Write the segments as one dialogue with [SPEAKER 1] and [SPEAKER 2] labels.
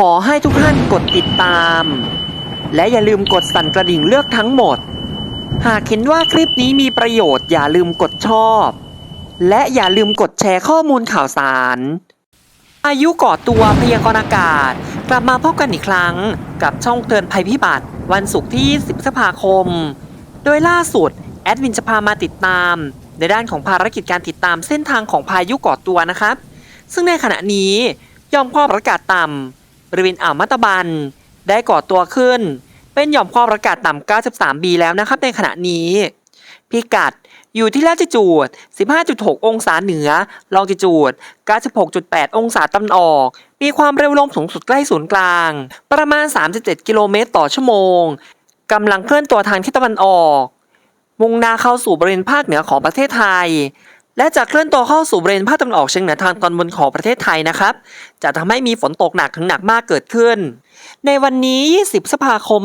[SPEAKER 1] ขอให้ทุกท่านกดติดตาม และอย่าลืมกดสั่นกระดิ่งเลือกทั้งหมด หากเห็นว่าคลิปนี้มีประโยชน์อย่าลืมกดชอบ และอย่าลืมกดแชร์ข้อมูลข่าวสาร อายุก่อตัวพยากรณ์อากาศ กลับมาพบกันอีกครั้ง กับช่องเตือนภัยพิบัติ วันศุกร์ที่10พฤษภาคม โดยล่าสุด แอดวินจะพามาติดตาม ในด้านของภารกิจการติดตามเส้นทางของพายุก่อตัวนะครับ ซึ่งในขณะนี้ยอมความกดอากาศต่ำ ริเวณอ่าวมัตบัน ได้ก่อตัวขึ้น เป็นหย่อมความอากาศต่ำ 93 b แล้วนะครับในขณะนี้ พิกัดอยู่ที่ลาติจูด 15.6 องศาเหนือ ลองจิจูด 96.8 องศาตะวันออก มีความเร็วลมสูงสุดใกล้ศูนย์กลาง ประมาณ 37 กิโลเมตรต่อชั่วโมง กำลังเคลื่อนตัวทางทิศตะวันออก มุ่งหน้าเข้าสู่บริเวณภาคเหนือของประเทศไทย และจะเคลื่อนตัวเข้าสู่บริเวณภาคตะวันออกเฉียงเหนือทางตอนบนของประเทศไทยนะครับ จะทำให้มีฝนตกหนักถึงหนักมากเกิดขึ้น ในวันนี้ 20 พฤษภาคม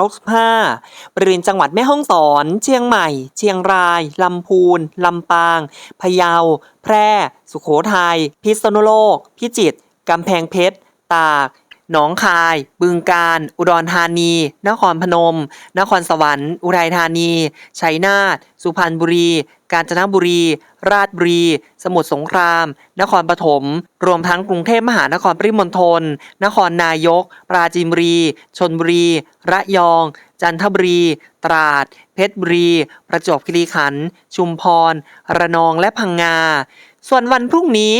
[SPEAKER 1] 2565 บริเวณจังหวัดแม่ฮ่องสอน เชียงใหม่ เชียงราย ลำพูน ลำปาง พะเยา แพร่ สุโขทัย พิษณุโลก พิจิตร กำแพงเพชร ตาก หนองคาย บึงกาฬอุดรธานี นครพนม นครสวรรค์ อุทัยธานีชัยนาท สุพรรณบุรี กาญจนบุรี ราชบุรี สมุทรสงคราม นครปฐม รวมทั้งกรุงเทพมหานครปริมณฑล นครนายก ปราจีนบุรี ชนบุรี ระยอง จันทบุรี ตราด เพชรบุรี ประจวบคีรีขันธ์ ชุมพร ระนอง และพังงา ส่วนวันพรุ่งนี้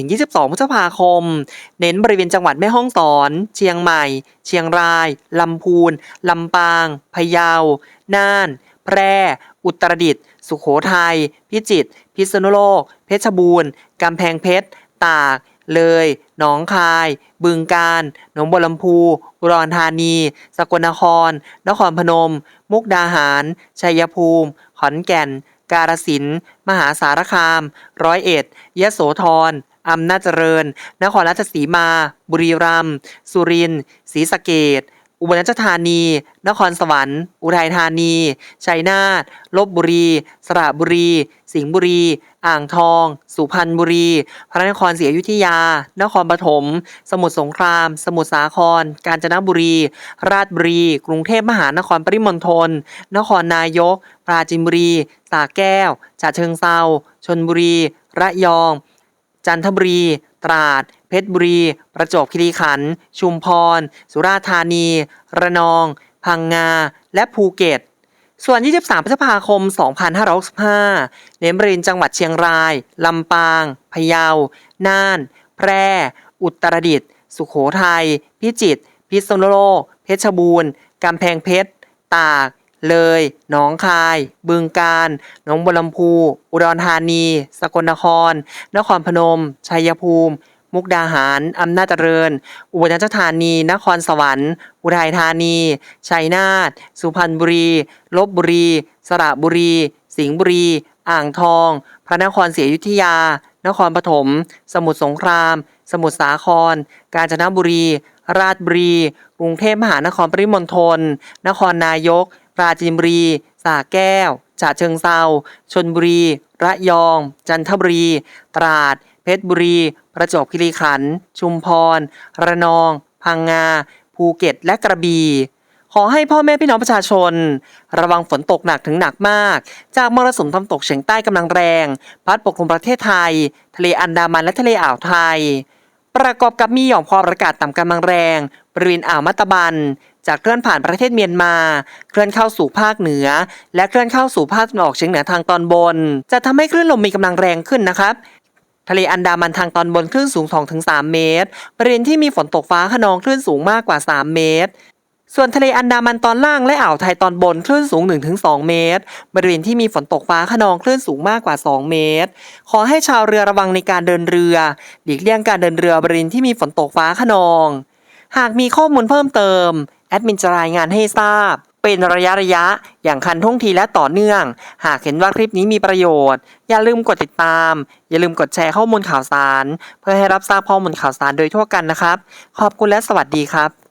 [SPEAKER 1] 21-22 พฤษภาคม เน้นบริเวณจังหวัดแม่ฮ่องสอน เชียงใหม่ เชียงราย ลำพูน ลำปาง พะเยา น่าน แพร่ อุตรดิตถ์ สุขโขทัย พิจิตร พิษณุโลก เพชรบูรณ์ กำแพงเพชร ตาก เลย หนองคาย บึงกาฬ หนองบัวลำพู อุดรธานี สกลนคร นครพนม มุกดาหาร ชัยภูมิ ขอนแก่น การสินมหาสารคาม ร้อยเอ็ดยโสธรอำนาจเจริญ นครราชสีมา บุรีรัมย์ สุรินทร์ ศรีสะเกด อุบลราชธานี นครสวรรค์ อุทัยธานี ชัยนาท ลบบุรี สระบุรี สิงห์บุรี อ่างทอง สุพรรณบุรี พระนครศรีอยุธยา นครปฐม สมุทรสงคราม สมุทรสาคร กาญจนบุรี ราชบุรี กรุงเทพมหานครปริมณฑล นครนายก ปราจีนบุรี สระแก้วฉะเชิงเซาชนบุรี ระยอง จันทบุรี ตราด เพชรบุรี ประจวบคีรีขันธ์ ชุมพร สุราษฎร์ธานี ระนอง พังงา และภูเก็ต ส่วน 23 พฤษภาคม 2565 เน้นบริเวณจังหวัดเชียงราย ลำปาง พะเยา น่าน แพร่ อุตรดิตถ์ สุขโขทัย พิจิตร พิษณุโลก เพชรบูรณ์ กำแพงเพชร ตาก เลย หนองคาย บึงกาฬ หนองบัวลำพู อุดรธานี สกลนคร นครพนม ชัยภูมิ มุกดาหาร อำนาจเจริญ อุบลราชธานี นครสวรรค์ อุทัยธานี ชัยนาท สุพรรณบุรี ลบบุรี สระบุรี สิงห์บุรี อ่างทอง พระนครศรีอยุธยา นครปฐม สมุทรสงคราม สมุทรสาคร กาญจนบุรี ราชบุรี กรุงเทพมหานครปริมณฑล นครนายก ปราจีนบุรีสระแก้วฉะเชิงเซาชนบุรี ระยอง จันทบุรี ตราด เพชรบุรี ประจวบคีรีขันธ์ชุมพร ระนอง พังงา ภูเก็ต และกระบี่ขอให้พ่อแม่พี่น้องประชาชน ระวังฝนตกหนักถึงหนักมาก จากมรสุมตะวันตกเฉียงใต้กำลังแรง พัดปกคลุมประเทศไทย ทะเลอันดามันและทะเลอ่าวไทย ประกอบกับมีหย่อมความกดอากาศต่ำกำลังแรง บริเวณอ่าวมัตตบันจากเคลื่อนผ่านประเทศเมียนมา เคลื่อนเข้าสู่ภาคเหนือ และเคลื่อนเข้าสู่ภาคตะวันออกเฉียงเหนือทางตอนบน จะทำให้คลื่นลมมีกำลังแรงขึ้นนะครับ ทะเลอันดามันทางตอนบนคลื่นสูง 2-3 เมตร บริเวณที่มีฝนตกฟ้าขนองคลื่นสูงมากกว่า 3 เมตร ส่วนทะเลอันดามันตอนล่างและอ่าวไทยตอนบนคลื่นสูง 1-2 เมตร บริเวณที่มีฝนตกฟ้าขนองคลื่นสูงมากกว่า 2 เมตร ขอให้ชาวเรือระวังในการเดินเรือ หลีกเลี่ยงการเดินเรือบริเวณที่มีฝนตกฟ้าขนอง หากมีข้อมูลเพิ่มเติม แอดมินจะรายงานให้ทราบ เป็นระยะระยะ อย่างคันท่วงทีและต่อเนื่อง หากเห็นว่าคลิปนี้มีประโยชน์ อย่าลืมกดติดตาม อย่าลืมกดแชร์ข้อมูลข่าวสาร เพื่อให้รับทราบข้อมูลข่าวสารโดยทั่วกันนะครับ ขอบคุณและสวัสดีครับ